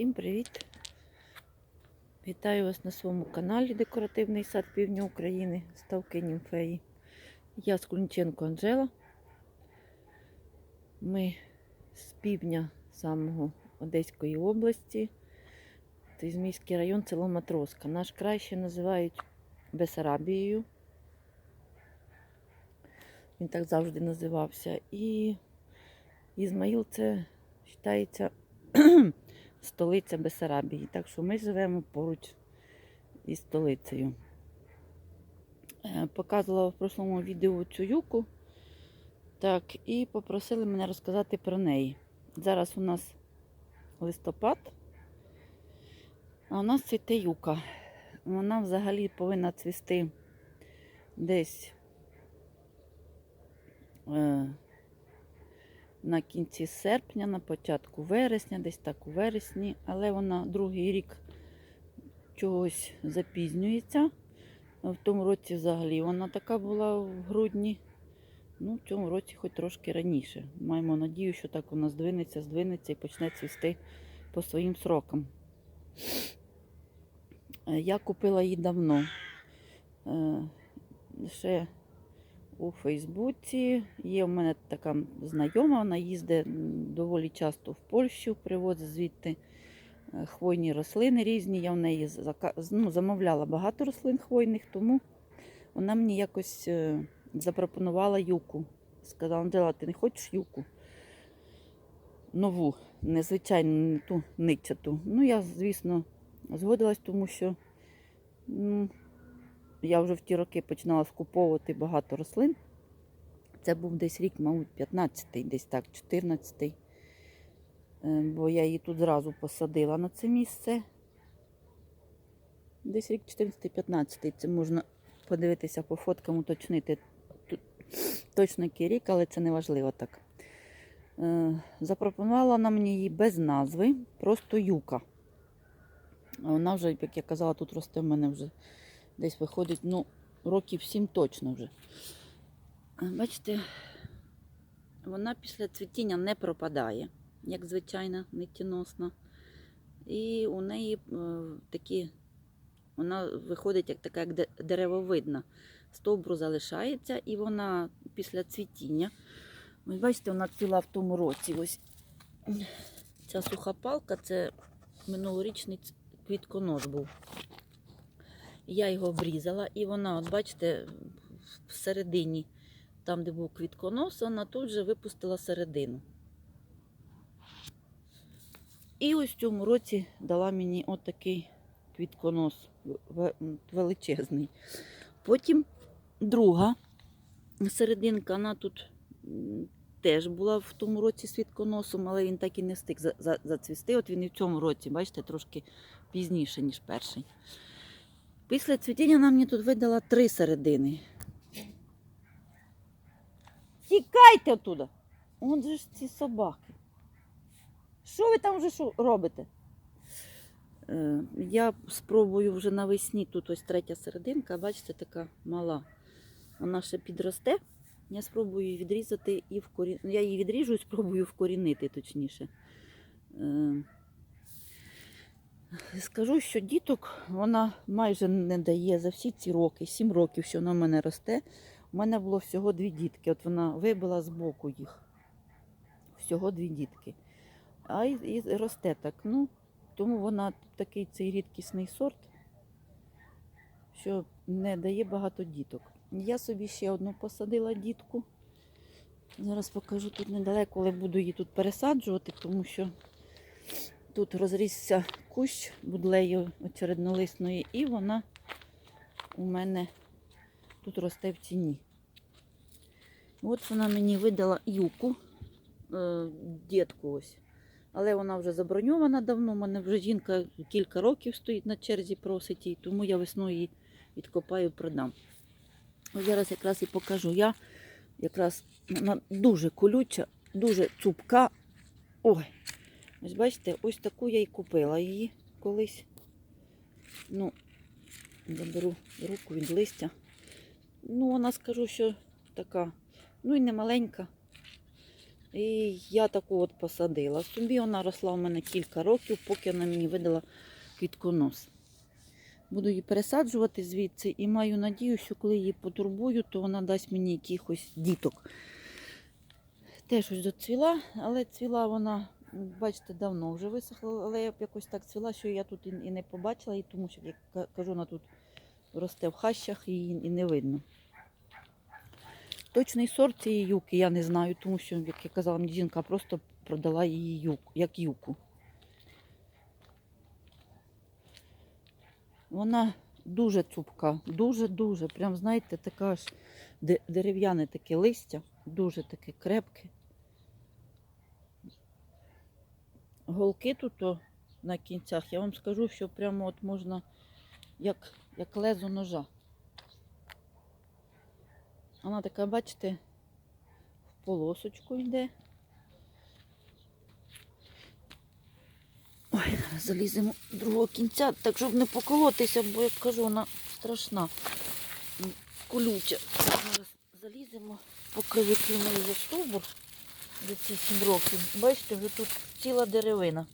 Всім привіт! Вітаю вас на своєму каналі Декоративний сад Півдня України Ставки Німфеї. Я Скунченко Анжела. Ми з півдня самого Одеської області. Тизмійський район, село Матроска. Наш край ще називають Бесарабією. Він так завжди називався. І Ізмаїл це вважається столиця Бесарабії. Так що ми живемо поруч із столицею. Е, Показувала в прошлому відео цю юку. Так, і попросили мене розказати про неї. Зараз у нас листопад, а у нас цвіте юка. Вона взагалі повинна цвісти десь е, на кінці серпня, на початку вересня, десь так у вересні, але вона другий рік чогось запізнюється. В тому році взагалі вона така була в грудні. Ну, в цьому році хоч трошки раніше. Маємо надію, що так вона здвинеться, здвинеться і почне цвісти по своїм срокам. Е, Я купила її давно. Е, Ще у Фейсбуці. Є в мене така знайома, вона їздить доволі часто в Польщу, привозить звідти е, хвойні рослини різні. Я в неї ну, замовляла багато рослин хвойних, тому вона мені якось е, запропонувала юку. Сказала, Анджела, ти не хочеш юку? Нову, незвичайну, не ту нитчату. Ну, я, звісно, згодилась, тому що. Я вже в ті роки починала скуповувати багато рослин. Це був десь рік, мабуть, 15-й, десь так, 14-й. Е, Бо я її тут зразу посадила на це місце. Десь рік 14-15. Це можна подивитися по фоткам, уточнити точно який рік, але це не важливо так. Е, Запропонувала вона мені її без назви, просто юка. Вона вже, як я казала, тут росте в мене вже десь виходить, ну, років сім точно вже. Бачите, вона після цвітіння не пропадає, як звичайна нитіносна. І у неї е, такі, вона виходить як така як деревовидна. Стовбру залишається, і вона після цвітіння. Ось бачите, вона ціла в тому році. Ось ця суха палка це минулорічний квітконос був. Я його обрізала, і вона, от бачите, всередині, там, де був квітконос, вона тут же випустила середину. І ось в цьому році дала мені отакий квітконос величезний. Потім друга серединка, вона тут теж була в тому році з квітконосом, але він так і не встиг за- за- зацвісти. От він і в цьому році, бачите, трошки пізніше, ніж перший. Після цвітіння вона мені тут видала три середини. Тікайте оттуда! От же ж ці собаки. Що ви там вже що робите? Е, я спробую вже навесні. Тут ось третя серединка, бачите, така мала. Вона ще підросте. Я спробую її відрізати і вкорі... Я її відріжу і спробую вкорінити, точніше. Е, Скажу, що діток вона майже не дає за всі ці роки, сім років, що вона в мене росте. У мене було всього дві дітки. От вона вибила з боку їх. Всього дві дітки. А і, і росте так. Ну, тому вона такий цей рідкісний сорт, що не дає багато діток. Я собі ще одну посадила дітку. Зараз покажу тут недалеко, але буду її тут пересаджувати, тому що Тут розрісся кущ будлею очереднолисної, і вона у мене тут росте в тіні. От вона мені видала юку, е, дітку ось. Але вона вже заброньована давно. У мене вже жінка кілька років стоїть на черзі, просить її, тому я весною її відкопаю продам. Ось зараз якраз і покажу. Я якраз вона дуже колюча, дуже цупка. Ой, Ось бачите, ось таку я і купила її колись. Ну, заберу руку від листя. Ну, вона скажу, що така, ну і не маленька. І я таку от посадила. Собі вона росла у мене кілька років, поки вона мені видала квітконос. Буду її пересаджувати звідси і маю надію, що коли її потурбую, то вона дасть мені якихось діток. Теж ось доцвіла, але цвіла вона, бачите, давно вже висохла, але я б якось так цвіла, що я тут і не побачила, і тому що, як кажу, вона тут росте в хащах і її і не видно. Точний сорт цієї юки я не знаю, тому що, як я казала, мені жінка просто продала її юку, як юку. Вона дуже цупка, дуже-дуже. Прям, знаєте, така ж дерев'яне таке листя, дуже таке крепке. Голки тут на кінцях, я вам скажу, що прямо от можна як, як лезо ножа. Вона така, бачите, в полосочку йде. Ой, заліземо другого кінця, так щоб не поколотися, бо як кажу, вона страшна. Колюча. Зараз заліземо, поки викинув вже стовбур ці 7 років. Бачите, вже тут ціла деревина.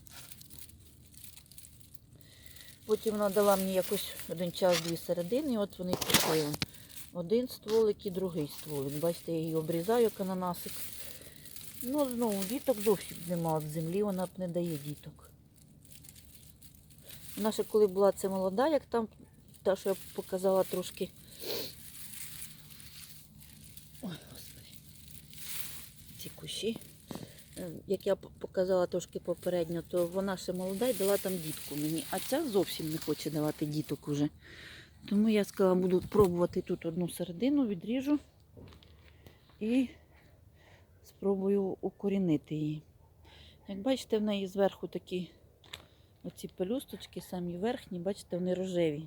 Потім вона дала мені якось один час дві середини, і от вони пішли. Один стволик і другий стволик. Бачите, я її обрізаю, як ананасик. Ну, знову діток зовсім нема від землі, вона б не дає діток. Ще коли була це молода, як там та, що я показала трошки. Ой, господи. Ці кущі. Е, Як я показала трошки попередньо, то вона ще молода і дала там дітку мені. А ця зовсім не хоче давати діток уже. Тому я сказала, буду пробувати тут одну середину, відріжу і спробую укорінити її. Як бачите, в неї зверху такі оці пелюсточки, самі верхні, бачите, вони рожеві.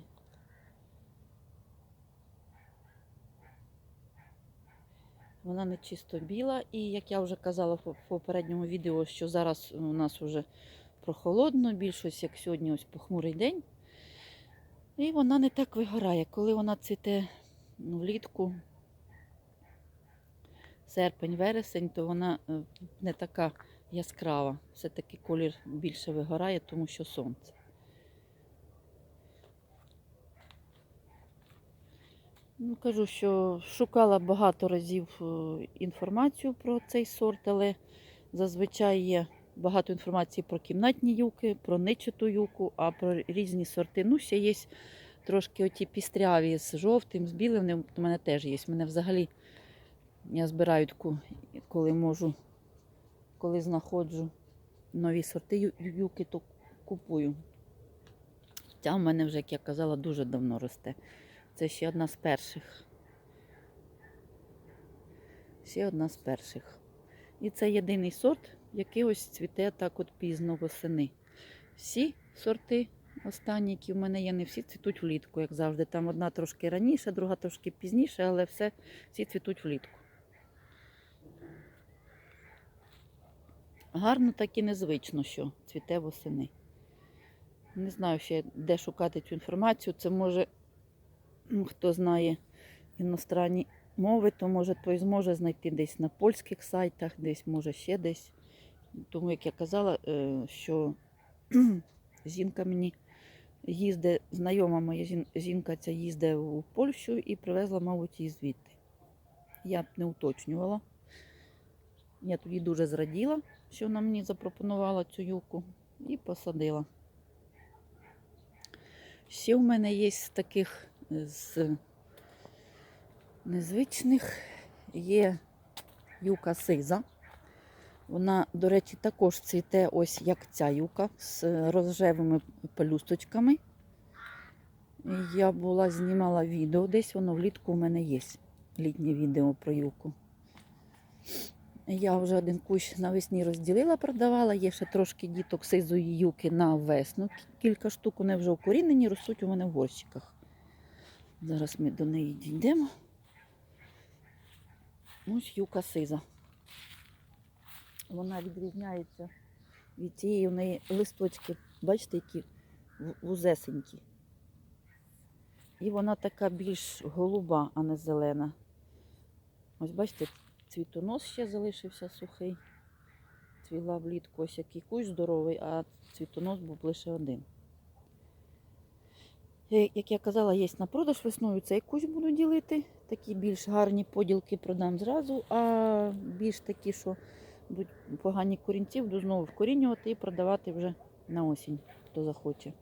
Вона не чисто біла, і як я вже казала в попередньому відео, що зараз у нас вже прохолодно, більш ось як сьогодні ось похмурий день. І вона не так вигорає. Коли вона цвіте ну, влітку, серпень, вересень, то вона е, не така яскрава. Все-таки колір більше вигорає, тому що сонце. Ну, кажу, що шукала багато разів е, інформацію про цей сорт, але зазвичай є багато інформації про кімнатні юки, про нечиту юку, а про різні сорти. Ну, ще є трошки оті пістряві з жовтим, з білим. В мене теж є. Мене взагалі я збираю коли можу, коли знаходжу нові сорти юки, то купую. Ця в мене вже, як я казала, дуже давно росте. Це ще одна з перших. Ще одна з перших. І це єдиний сорт, який ось цвіте так от пізно восени. Всі сорти останні, які в мене є, не всі цвітуть влітку, як завжди. Там одна трошки раніше, друга трошки пізніше, але все, всі цвітуть влітку. Гарно так і незвично, що цвіте восени. Не знаю ще, де шукати цю інформацію. Це може, хто знає іностранні мови, то може той зможе знайти десь на польських сайтах, десь може ще десь. Тому, як я казала, е, що жінка мені їздить, знайома моя жінка ця їздить у Польщу і привезла, мабуть, її звідти. Я б не уточнювала. Я тоді дуже зраділа, що вона мені запропонувала цю юку і посадила. Ще в мене є з таких з незвичних є юка сиза. Вона, до речі, також цвіте ось як ця юка з рожевими пелюсточками. Я була знімала відео, десь воно влітку у мене є. Літнє відео про юку. Я вже один кущ навесні розділила, продавала. Є ще трошки діток сизої юки на весну. Кілька штук вони вже укорінені, ростуть у мене в горщиках. Зараз ми до неї дійдемо. Ось юка сиза. Вона відрізняється від цієї в неї листочки, бачите, які вузесенькі. І вона така більш голуба, а не зелена. Ось бачите, цвітонос ще залишився сухий. цвіла влітку ось який кущ здоровий, а цвітонос був лише один. Е, Як я казала, є на продаж весною цей кущ буду ділити. Такі більш гарні поділки продам зразу, а більш такі, що будуть погані корінці, буду знову вкорінювати і продавати вже на осінь, хто захоче.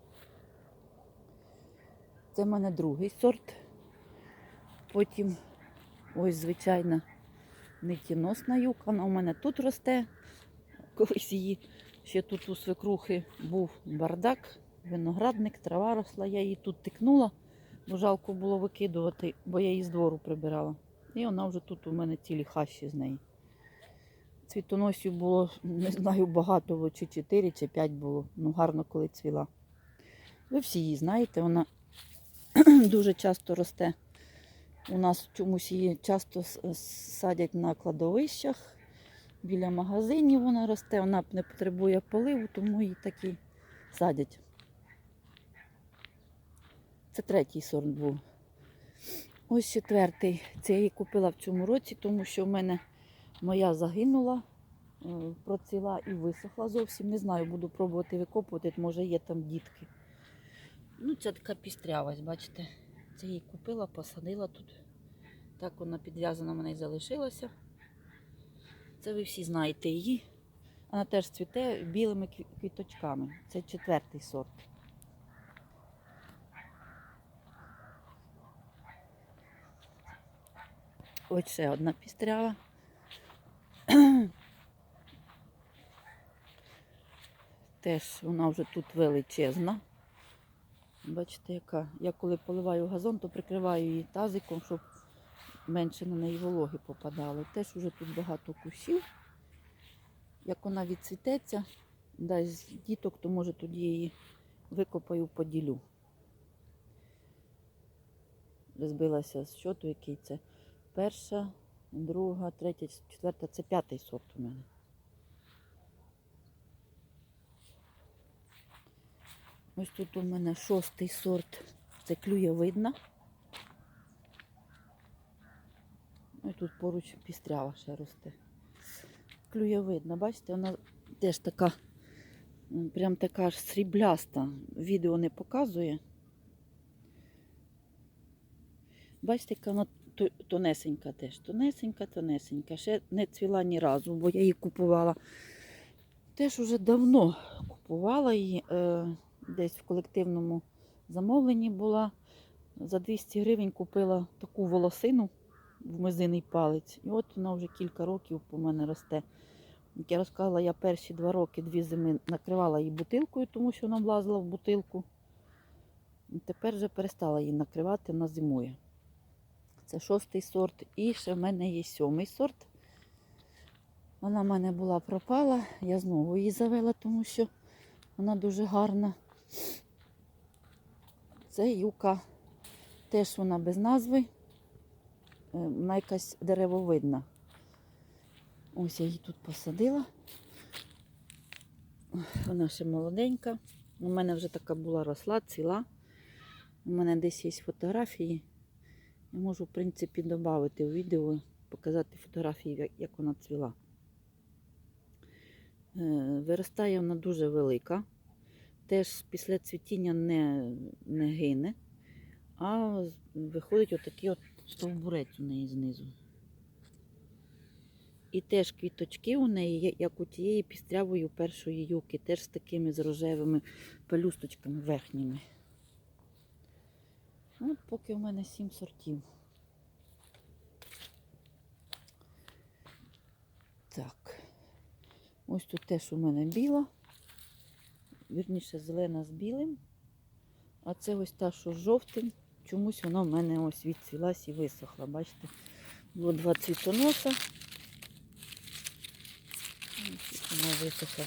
Це в мене другий сорт. Потім ось звичайна нитіносна юка. Вона у мене тут росте. Колись її ще тут у свекрухи був бардак, виноградник, трава росла. Я її тут тикнула, бо жалко було викидувати, бо я її з двору прибирала. І вона вже тут у мене цілі хащі з неї. Цвітоносів було, не знаю, багато, чи 4, чи 5 було. Ну, гарно, коли цвіла. Ви всі її знаєте, вона дуже часто росте. У нас чомусь її часто садять на кладовищах. Біля магазинів вона росте, вона не потребує поливу, тому її такі садять. Це третій сорт був. Ось четвертий. Це я її купила в цьому році, тому що в мене моя загинула, е, процвіла і висохла зовсім. Не знаю, буду пробувати викопувати, може є там дітки. Ну, це така пістрявость, бачите. Це її купила, посадила тут. Так вона підв'язана в мене і залишилася. Це ви всі знаєте її. Вона теж цвіте білими квіточками. Це четвертий сорт. Ось ще одна пістрява. Теж вона вже тут величезна. Бачите, яка. Я коли поливаю газон, то прикриваю її тазиком, щоб менше на неї вологи попадало. Теж вже тут багато кусів. Як вона відцвітеться, дасть діток, то може тоді її викопаю, поділю. Розбилася з щоту, який це. Перша, друга, третя, четверта, це п'ятий сорт у мене. Ось тут у мене шостий сорт. Це клюєвидна. Ось тут поруч пістрява ще росте. Клюєвидна, бачите, вона теж така, прям така ж срібляста. Відео не показує. Бачите, яка вона тонесенька теж. Тонесенька, тонесенька. Ще не цвіла ні разу, бо я її купувала. Теж уже давно купувала її. Е, десь в колективному замовленні була. За 200 гривень купила таку волосину в мизиний палець. І от вона вже кілька років по мене росте. Як я розказала, я перші два роки, дві зими накривала її бутилкою, тому що вона влазила в бутилку. І тепер вже перестала її накривати, вона зимує. Це шостий сорт. І ще в мене є сьомий сорт. Вона в мене була пропала. Я знову її завела, тому що вона дуже гарна. Це юка. Теж вона без назви. Е, Вона якась деревовидна. Ось я її тут посадила. Вона ще молоденька. У мене вже така була росла, ціла. У мене десь є фотографії. Я можу, в принципі, додати у відео, показати фотографії, як- вона цвіла. Е, Виростає вона дуже велика. Теж після цвітіння не, не гине, а виходить отакий от стовбурець у неї знизу. І теж квіточки у неї, як у тієї пістрявої першої юки, теж з такими з рожевими пелюсточками верхніми. Ну, от поки у мене сім сортів. Так. Ось тут теж у мене біла. Вірніше, зелена з білим. А це ось та, що жовтим. Чомусь вона в мене ось відцвілась і висохла. Бачите, було два цвітоноса. Вона висохла.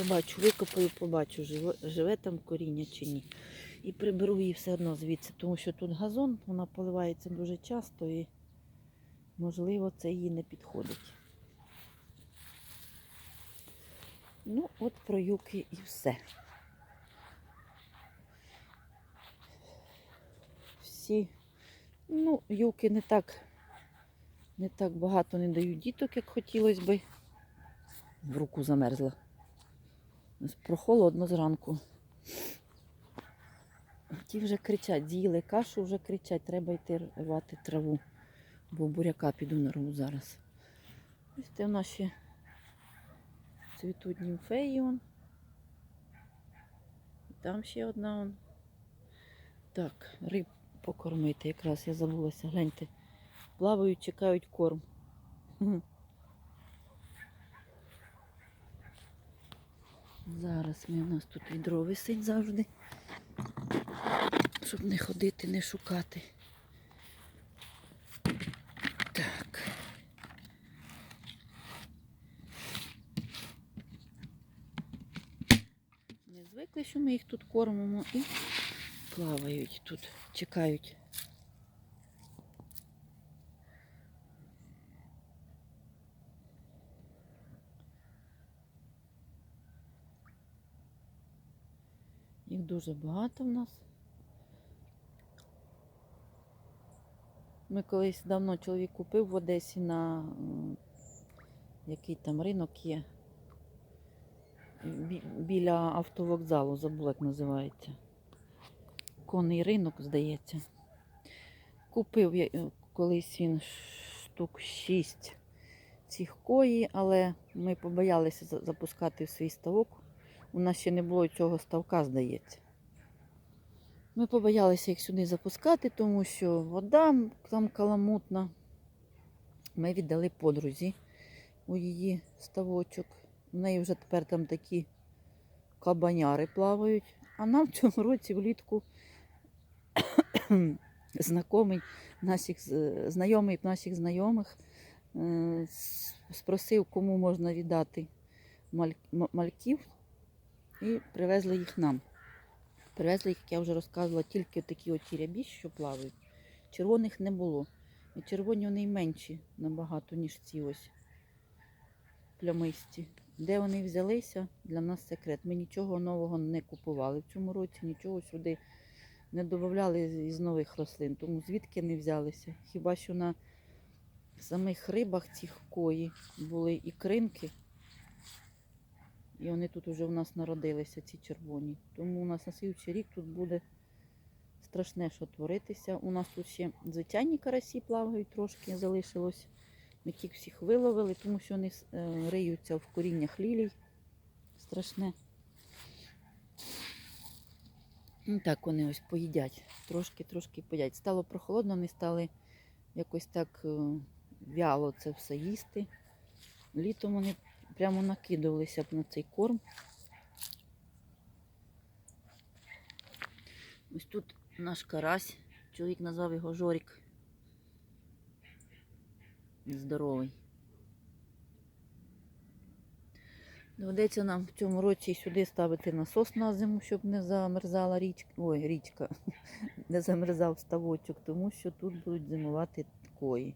Побачу, викопаю, побачу, живе, живе там коріння чи ні. І приберу її все одно звідси, тому що тут газон, вона поливається дуже часто і, можливо, це їй не підходить. Ну, от про юки і все. Всі, Ну, юлки не так, не так багато не дають діток, як хотілося би. В руку замерзла. Прохолодно зранку. Ті вже кричать, з'їли кашу, вже кричать, треба йти рвати траву. Бо буряка піду на рву зараз. Ось це ще цвітуть німфеї. он. Там ще одна. он. Так, риб покормити. Якраз я забулася. Гляньте. Плавають, чекають корм. Зараз ми у нас тут відро висить завжди. Щоб не ходити, не шукати. Так. Не звикли, що ми їх тут кормимо і плавають тут, чекають. Їх дуже багато в нас. Ми колись давно чоловік купив в Одесі на який там ринок є. Біля автовокзалу, забула, як називається. Конний ринок, здається. Купив я е, колись він штук 6 цих кої, але ми побоялися запускати в свій ставок. У нас ще не було цього ставка, здається. Ми побоялися їх сюди запускати, тому що вода там каламутна. Ми віддали подрузі у її ставочок. У неї вже тепер там такі кабаняри плавають. А нам в цьому році влітку знайомий наших, знайомий наших знайомих е, спросив, кому можна віддати мальків, і привезли їх нам. Привезли їх, як я вже розказувала, тільки такі оті рябі, що плавають. Червоних не було. І червоні вони менші набагато, ніж ці ось плямисті. Де вони взялися, для нас секрет. Ми нічого нового не купували в цьому році, нічого сюди не додавали із нових рослин, тому звідки не взялися. Хіба що на самих рибах цих кої були і кринки, і вони тут вже у нас народилися, ці червоні. Тому у нас на слідчий рік тут буде страшне, що творитися. У нас тут ще звичайні карасі плавають, трошки залишилось. Ми тих всіх виловили, тому що вони е, риються в коріннях лілій. Страшне. Ну, так вони ось поїдять. Трошки-трошки поїдять. Стало прохолодно, вони стали якось так е, вяло це все їсти. Літом вони прямо накидувалися б на цей корм. Ось тут наш карась. Чоловік назвав його Жорік. Здоровий. Доведеться нам в цьому році сюди ставити насос на зиму, щоб не замерзала річка. Ой, річка, не замерзав ставочок, тому що тут будуть зимувати кої.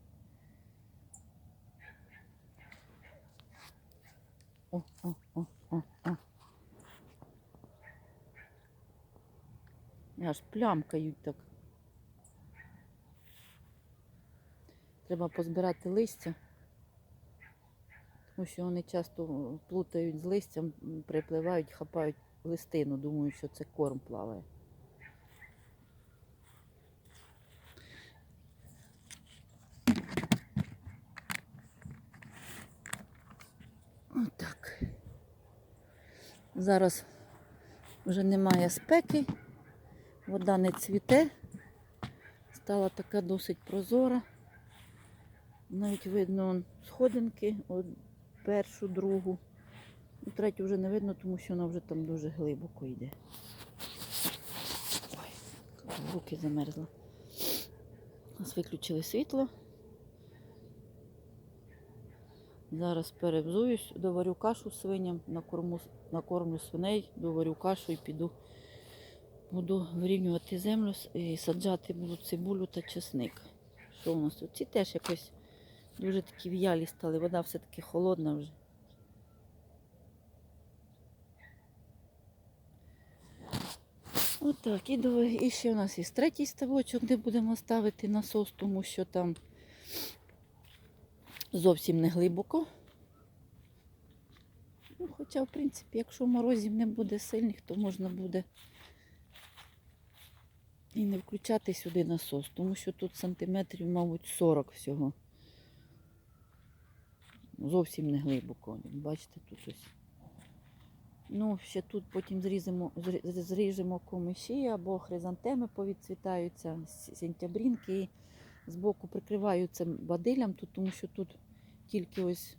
О, о, о, о, о. Аж плямкають так. Треба позбирати листя, тому що вони часто плутають з листям, припливають, хапають листину, думаю, що це корм плаває. Отак. Зараз вже немає спеки, вода не цвіте, стала така досить прозора. Навіть видно сходинки, от першу, другу. Ну, Третю вже не видно, тому що вона вже там дуже глибоко йде. Ой, руки замерзла. У нас виключили світло. Зараз перебзуюсь, доварю кашу свиням, накорму, накормлю свиней, доварю кашу і піду. Буду вирівнювати землю і саджати буду цибулю та чесник. Що у нас тут? Ці теж якось дуже такі в'ялі стали, вода все-таки холодна вже. От і, і ще у нас є третій ставочок, де будемо ставити насос, тому що там зовсім не глибоко. Ну, хоча, в принципі, якщо морозів не буде сильних, то можна буде і не включати сюди насос, тому що тут сантиметрів, мабуть, 40 всього. Зовсім не глибоко. Бачите, тут ось. Ну, ще тут потім зріземо, зріжемо комиші або хризантеми повідцвітаються, сентябрінки. Збоку прикриваю цим бадилям, тут, тому що тут тільки ось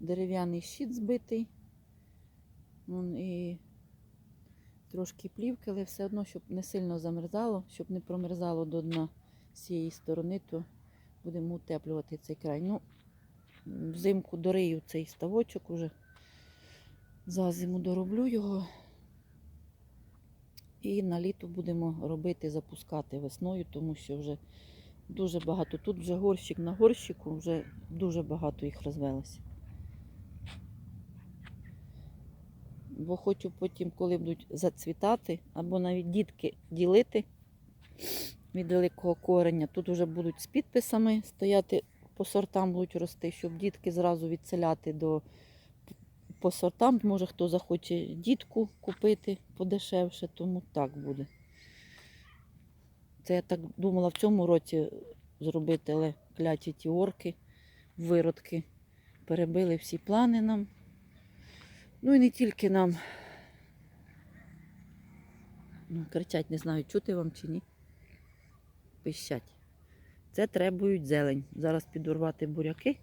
дерев'яний щит збитий. Вон, і трошки плівки, але все одно, щоб не сильно замерзало, щоб не промерзало до дна з цієї сторони, то будемо утеплювати цей край. Ну, взимку дорию цей ставочок уже. За зиму дороблю його. І на літо будемо робити, запускати весною, тому що вже дуже багато. Тут вже горщик на горщику, вже дуже багато їх розвелося. Бо хочу потім, коли будуть зацвітати, або навіть дітки ділити від великого кореня. Тут вже будуть з підписами стояти, по сортам будуть рости, щоб дітки зразу відселяти до по сортам. Може хто захоче дітку купити подешевше, тому так буде. Це я так думала в цьому році зробити, але кляті ті орки, виродки. Перебили всі плани нам. Ну і не тільки нам. Ну, кричать, не знаю, чути вам чи ні. Пищать. Це требують зелень. Зараз підорвати буряки.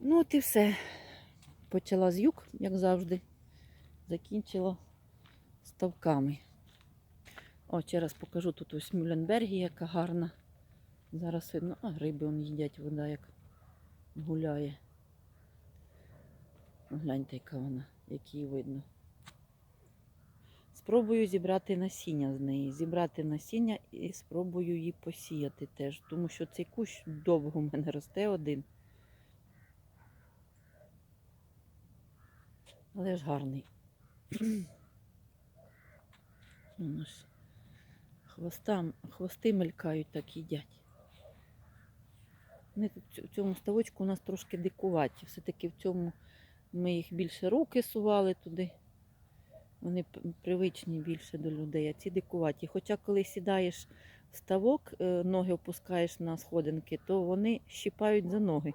Ну, от і все. Почала з юг, як завжди. Закінчила ставками. О, ще раз покажу тут ось Мюлленбергі, яка гарна. Зараз видно, а гриби он їдять, вода як гуляє. Ну, Гляньте, яка вона, як її видно. Спробую зібрати насіння з неї. Зібрати насіння і спробую її посіяти теж. Тому що цей кущ довго в мене росте один. Але ж гарний. Воно ж хвостам, хвости мелькають, так їдять. Вони в цьому ставочку у нас трошки дикуваті. Все-таки в цьому ми їх більше руки сували туди. Вони привичні більше до людей, а ці дикуваті. Хоча коли сідаєш в ставок, е, ноги опускаєш на сходинки, то вони щіпають за ноги.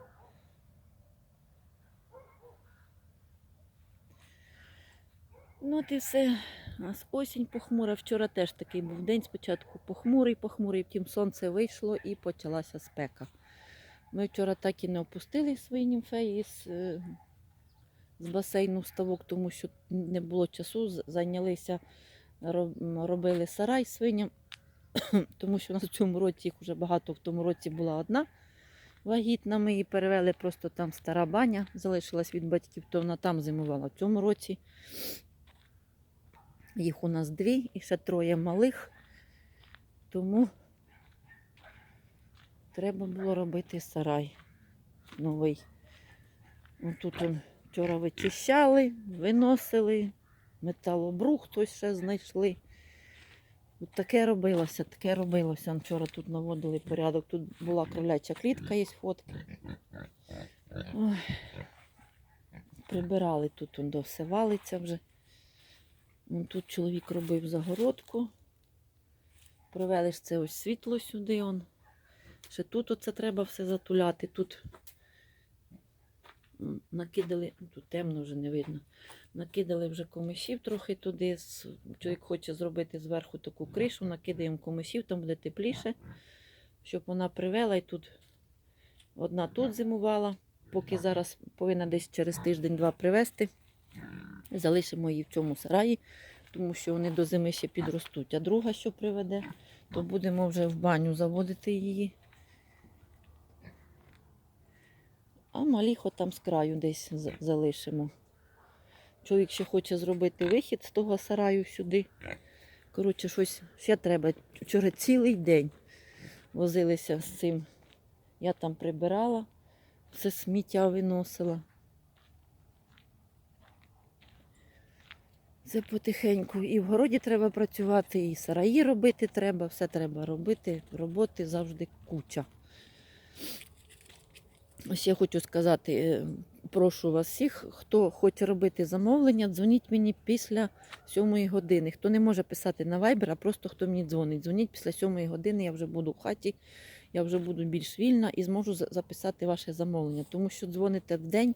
Ну, от і все. У нас осінь похмура. Вчора теж такий був день. Спочатку похмурий, похмурий, втім сонце вийшло і почалася спека. Ми вчора так і не опустили свої німфеї з, е, з басейну ставок, тому що не було часу. Зайнялися, робили сарай свиням, тому що у нас в цьому році їх вже багато, в тому році була одна вагітна. Ми її перевели, просто там стара баня залишилась від батьків, то вона там зимувала. В цьому році їх у нас дві і ще троє малих, тому треба було робити сарай новий. Тут вчора вичищали, виносили, металобрух хтось ще знайшли. От таке робилося, таке робилося. Вчора тут наводили порядок. Тут була кривляча клітка, є фотки. Ой. Прибирали тут, он, до все валиться вже. Тут чоловік робив загородку. Провели ж це ось світло сюди. Он. Ще тут оце треба все затуляти. Тут накидали, ну, тут темно вже не видно. Накидали вже комишів трохи туди. Чоловік хоче зробити зверху таку кришу, накидаємо комишів, там буде тепліше, щоб вона привела і тут одна тут зимувала, поки зараз повинна десь через тиждень-два привезти. Залишимо її в цьому сараї, тому що вони до зими ще підростуть. А друга, що приведе, то будемо вже в баню заводити її. А маліхо там з краю десь залишимо. Чоловік ще хоче зробити вихід з того сараю сюди. Коротше, щось ще треба. Вчора цілий день возилися з цим. Я там прибирала, все сміття виносила. Це потихеньку. І в городі треба працювати, і сараї робити треба, все треба робити. Роботи завжди куча. Ось я хочу сказати, е, прошу вас всіх, хто хоче робити замовлення, дзвоніть мені після 7 години. Хто не може писати на Viber, а просто хто мені дзвонить. Дзвоніть після 7 години, я вже буду в хаті, я вже буду більш вільна і зможу записати ваше замовлення. Тому що дзвоните в день.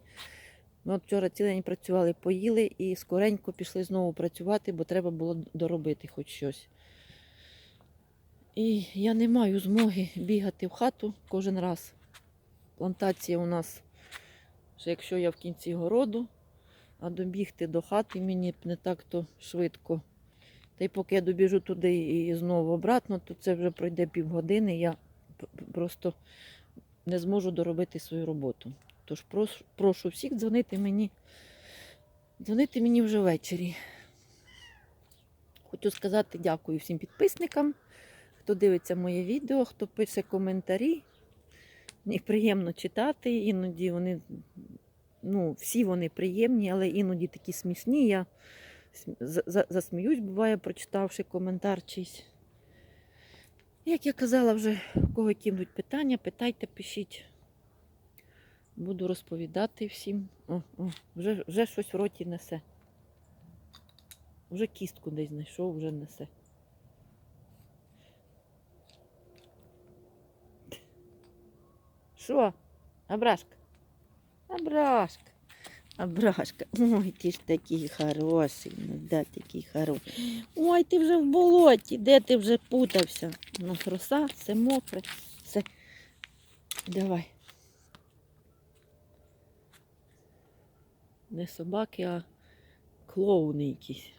Ми от вчора цілий день працювали, поїли і скоренько пішли знову працювати, бо треба було доробити хоч щось. І я не маю змоги бігати в хату кожен раз. Плантація у нас, що якщо я в кінці городу, а добігти до хати мені не так то швидко. Та й поки я добіжу туди і знову обратно, то це вже пройде півгодини, я просто не зможу доробити свою роботу. Тож прошу, прошу всіх дзвонити мені. Дзвонити мені вже ввечері. Хочу сказати дякую всім підписникам, хто дивиться моє відео, хто пише коментарі. Мені приємно читати. Іноді вони, ну, всі вони приємні, але іноді такі смішні. Я см- за- за- засміюсь, буває, прочитавши коментар чийсь. Як я казала, вже у кого які будуть питання, питайте, пишіть. Буду розповідати всім. О, о, вже, вже щось в роті несе. Вже кістку десь знайшов, вже несе. Що? Абрашка? Абрашка. Абрашка. Ой, ти ж такий хороший, ну да, такий хороший. Ой, ти вже в болоті, де ти вже путався? У нас роса, все мокре, все. Давай. Не собаки, а клоуни якісь.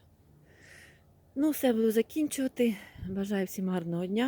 Ну, все буду закінчувати. Бажаю всім гарного дня.